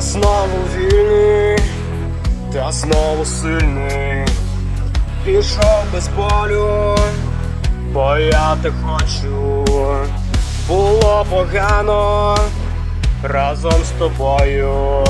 знову вільний, та знову сильний. Пішов без болю, бо я те хочу. Було погано разом з тобою.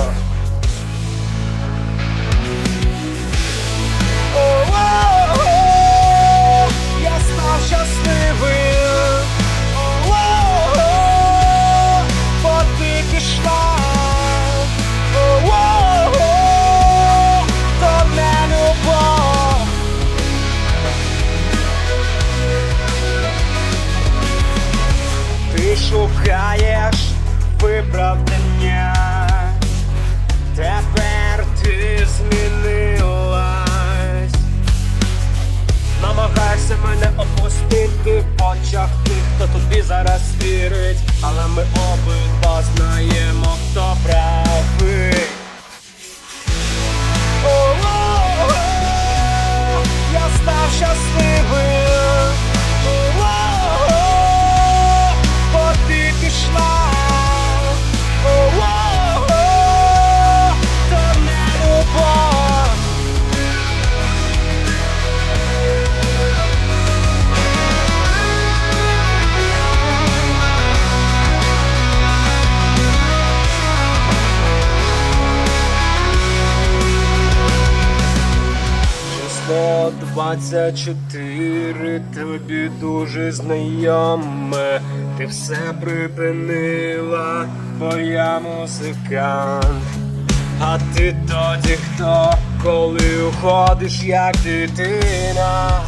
Шукаєш виправдання. Тепер ти змінилась. намагайся мене опустити в очах тих, хто тобі зараз вірить. Але ми обидва знаємо, хто правий. 24 тобі дуже знайоме, ти все припинила, бо я музикант. А ти тоді хто, коли уходиш, як дитина?